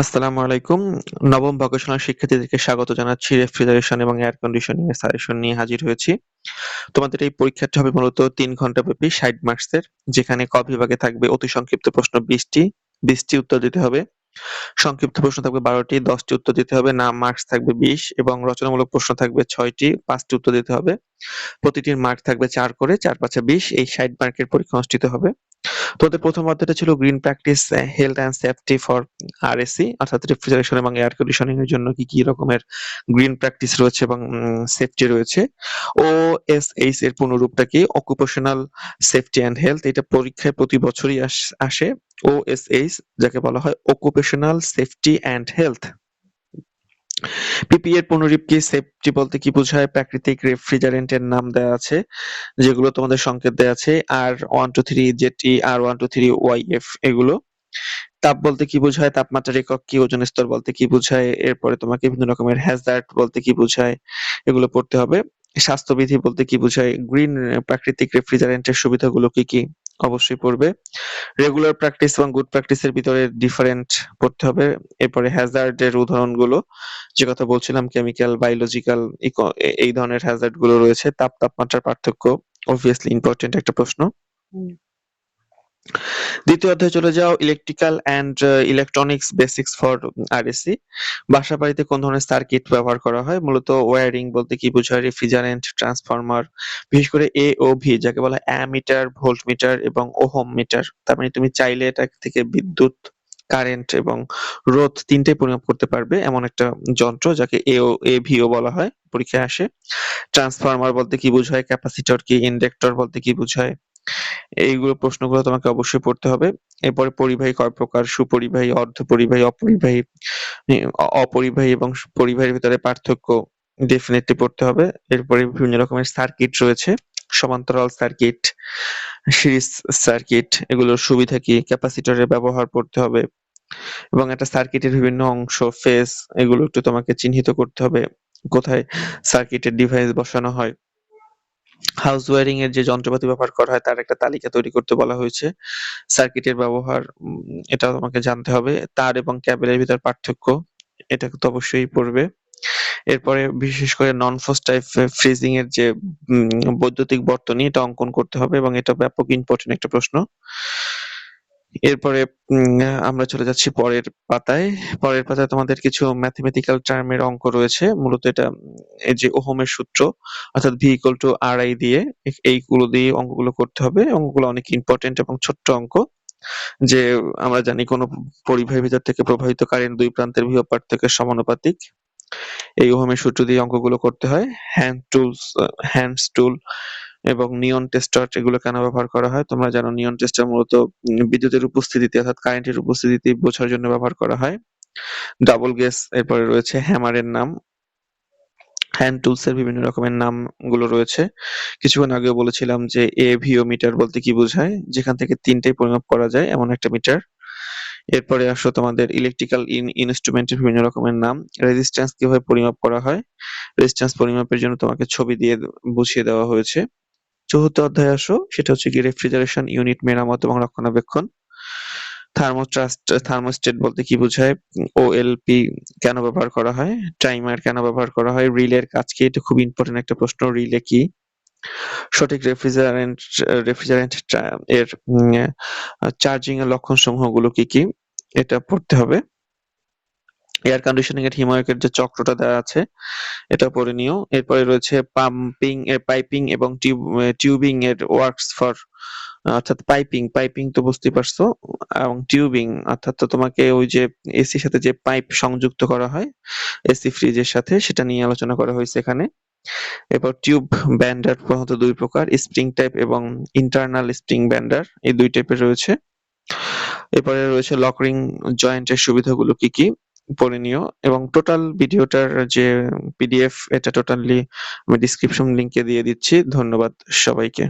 আসসালামু আলাইকুম। নবম ভকেশনাল শিক্ষার্থীদেরকে স্বাগত জানাচ্ছি রেফ্রিজারেশন এবং এয়ার কন্ডিশনিং এর সাজেশন নিয়ে হাজির হয়েছি। তোমাদের এই পরীক্ষাটি হবে মূলত ৩ ঘন্টাব্যাপী ৬০ মার্কসের যেখানে ক বিভাগে থাকবে অতি সংক্ষিপ্ত প্রশ্ন ২০ টি, ২০ টি উত্তর দিতে হবে। সংক্ষিপ্ত প্রশ্ন থাকবে বারোটি দশটি উত্তর দিতে হবে। না মার্কস থাকবে ২০ এবং রচনামূলক প্রশ্ন থাকবে ছয়টি পাঁচটি উত্তর দিতে হবে। প্রতিটির মার্ক থাকবে চার করে, ৪ ৫ ২০ এই ৬০ মার্কের পরীক্ষা অনুষ্ঠিত হবে। তোদের প্রথম অধ্যায়টা ছিল green practice health and safety for RAC অর্থাৎ রেফ্রিজারেশন এবং এয়ার কন্ডিশনিং এর জন্য কি কি রকমের গ্রিন প্র্যাকটিস রয়েছে এবং সেফটি রয়েছে। ওএসএইচ এর পুনরূপটা কি? অকুপেশনাল সেফটি অ্যান্ড হেলথ এটা পরীক্ষায় প্রতি বছরই আসে ওএসএইচ যাকে বলা হয় occupational safety and health PP এর পুনরূপ কি সেফটি বলতে কি বোঝায়? প্রাকৃতিক রেফ্রিজারেন্টের নাম দেওয়া আছে, যেগুলো তোমাদের সংকেত দেওয়া আছে, R one two three JT R one two three Y F এগুলো। তাপ বলতে কি বোঝায়? তাপমাত্রার একক কি ওজন স্তর বলতে কি বোঝায়? এরপরে তোমাকে বিভিন্ন রকমের হ্যাজার্ড বলতে কি বোঝায়? এগুলো পড়তে হবে। স্বাস্থ্যবিধি বলতে কি বোঝায়? গ্রিন প্রাকৃতিক রেফ্রিজারেন্টের সুবিধাগুলো কি কি? অবশ্যই পড়বে। রেগুলার প্র্যাকটিস এবং গুড প্র্যাকটিসের ভিতরে ডিফারেন্ট পড়তে হবে। এরপরে হ্যাজার্ডের উদাহরণগুলো, যে কথা বলছিলাম কেমিক্যাল বায়োলজিক্যাল এই ধরনের হ্যাজার্ডগুলো রয়েছে। তাপ, তাপমাত্রার পার্থক্য অবভিয়াসলি ইম্পর্টেন্ট একটা প্রশ্ন। দ্বিতীয় অধ্যায়ে চলে যাও electrical and electronics basics for RAC বাসা বাড়িতে কোন ধরনের সার্কিট ব্যবহার করা হয়? মূলত ওয়্যারিং বলতে কি বোঝায়? রেফ্রিজারেন্ট ট্রান্সফরমার বিশেষ করে এ ও ভি যাকে বলা অ্যামিটার ভোল্ট মিটার এবং ওহম মিটার তার মানে তুমি চাইলে এটা থেকে বিদ্যুৎ কারেন্ট এবং রোধ তিনটাই পরিমাপ করতে পারবে এমন একটা যন্ত্র যাকে এও এ ভিও বলা হয়, পরীক্ষায় আসে। ট্রান্সফরমার বলতে কি বোঝায়? ক্যাপাসিটর কি? ইন্ডাক্টর বলতে কি বোঝায়? এইগুলো প্রশ্নগুলো তোমাকে অবশ্যই পড়তে হবে। এরপরে পরিবাহী কয় প্রকার? সুপরিবাহী, অর্ধপরিবাহী, অপরিবাহী অপরিবাহী এবং পরিবাহীর ভিতরে পার্থক্য ডেফিনেটলি পড়তে হবে। এরপরে বিভিন্ন রকমের সার্কিট রয়েছে। সমান্তরাল সার্কিট সিরিজ সার্কিট এগুলোর সুবিধা কি? ক্যাপাসিটরের ব্যবহার পড়তে হবে। এবং একটা সার্কিটের বিভিন্ন অংশ ফেস এগুলো একটু তোমাকে চিহ্নিত করতে হবে। কোথায় সার্কিটের ডিভাইস বসানো হয়? হাউস ওয়্যারিং এর যে যন্ত্রপাতি ব্যবহার করা হয়, তার একটা তালিকা তৈরি করতে বলা হয়েছে। সার্কিটের ব্যবহার এটা তোমাকে জানতে হবে। তার এবং ক্যাবেলের ভিতর পার্থক্য, এটা তো অবশ্যই পড়বে। এরপরে বিশেষ করে নন ফোস টাইপ ফ্রিজিং এর যে বৈদ্যুতিক বর্তনী, এটা অঙ্কন করতে হবে এবং এটা ব্যাপক ইম্পর্টেন্ট একটা প্রশ্ন। এরপরে আমরা চলে যাচ্ছি পরের পাতায়। পরের পাতায় তোমাদের কিছু ম্যাথমেটিক্যাল টার্মের অঙ্ক রয়েছে। মূলত এটা এই যে ওহমের সূত্র, অর্থাৎ V equal to R I দিয়ে এইগুলো দিয়ে অঙ্কগুলো করতে হবে। অঙ্কগুলো অনেক ইম্পর্টেন্ট এবং ছোট্ট অঙ্ক, যে আমরা জানি কোন পরিবাহীর ভিতর থেকে প্রবাহিত কারেন্ট দুই প্রান্তের বিভব পার্থক্যের সমানুপাতিক। এই ওহমের সূত্র দিয়ে অঙ্কগুলো করতে হয়। হ্যান্ড টুলস হ্যান্ডস টুল এবং নিয়ন টেস্টার এগুলো কেন ব্যবহার করা হয়? তোমরা জানো নিয়ন টেস্টার মূলত বিদ্যুতের উপস্থিতিতে অর্থাৎ কারেন্টের উপস্থিতিতে বোঝার জন্য ব্যবহার করা হয়। ডাবল গেস এরপরে রয়েছে হ্যামারের নাম। হ্যান্ড টুলস এর বিভিন্ন রকমের নামগুলো রয়েছে। কিছুক্ষণ আগেও বলেছিলাম যে এ ভিও মিটার বলতে কি বোঝায়? যেখান থেকে তিনটাই পরিমাপ করা যায়, এমন একটা মিটার এরপরে আসো তোমাদের ইলেকট্রিক্যাল ইন ইনস্ট্রুমেন্টের বিভিন্ন রকমের নাম। রেজিস্ট্যান্স কীভাবে পরিমাপ করা হয়? রেজিস্ট্যান্স পরিমাপের জন্য তোমাকে ছবি দিয়ে বুঝিয়ে দেওয়া হয়েছে। চতুর্থ অধ্যায় আসো, সেটা হচ্ছে কি রেফ্রিজারেশন ইউনিট মেরামত এবং রক্ষণাবেক্ষণ। থার্মোস্ট্রাস্ট থার্মোস্টেট বলতে কি বোঝায়? ওএলপি কেন ব্যবহার করা হয়? টাইমার কেন ব্যবহার করা হয়? রিলের কাজ কি? এটা খুব ইম্পর্টেন্ট একটা প্রশ্ন রিলে কি? সঠিক রেফ্রিজারেন্ট রেফ্রিজারেন্ট এর চার্জিং এর লক্ষণ সমূহগুলো কি কি? এটা পড়তে হবে। এয়ার কন্ডিশনিং এর হিমায়কের যে চক্রটা দেওয়া আছে, এটা পড়ে নিও। এরপরে রয়েছে পাম্পিং এর পাইপিং এবং টিউবিং এর ওয়ার্কস ফর অর্থাৎ পাইপিং পাইপিং তো বুঝতে পারছ, এবং টিউবিং অর্থাৎ তো তোমাকে ওই যে এসির সাথে যে পাইপ সংযুক্ত করা হয় এসি ফ্রিজের সাথে, সেটা নিয়ে আলোচনা করা হয়েছে এখানে। এরপর টিউব ব্যান্ডার প্রধানত দুই প্রকার স্প্রিং টাইপ এবং ইন্টারনাল স্প্রিং ব্যান্ডার এই দুই টাইপের রয়েছে। এরপরে রয়েছে লকরিং জয়েন্টের সুবিধাগুলো কি কি? পড়ে নিও এবং টোটাল ভিডিওটার যে পিডিএফ এটা টোটালি আমি ডিসক্রিপশন লিংকে দিয়ে দিচ্ছি। ধন্যবাদ সবাইকে।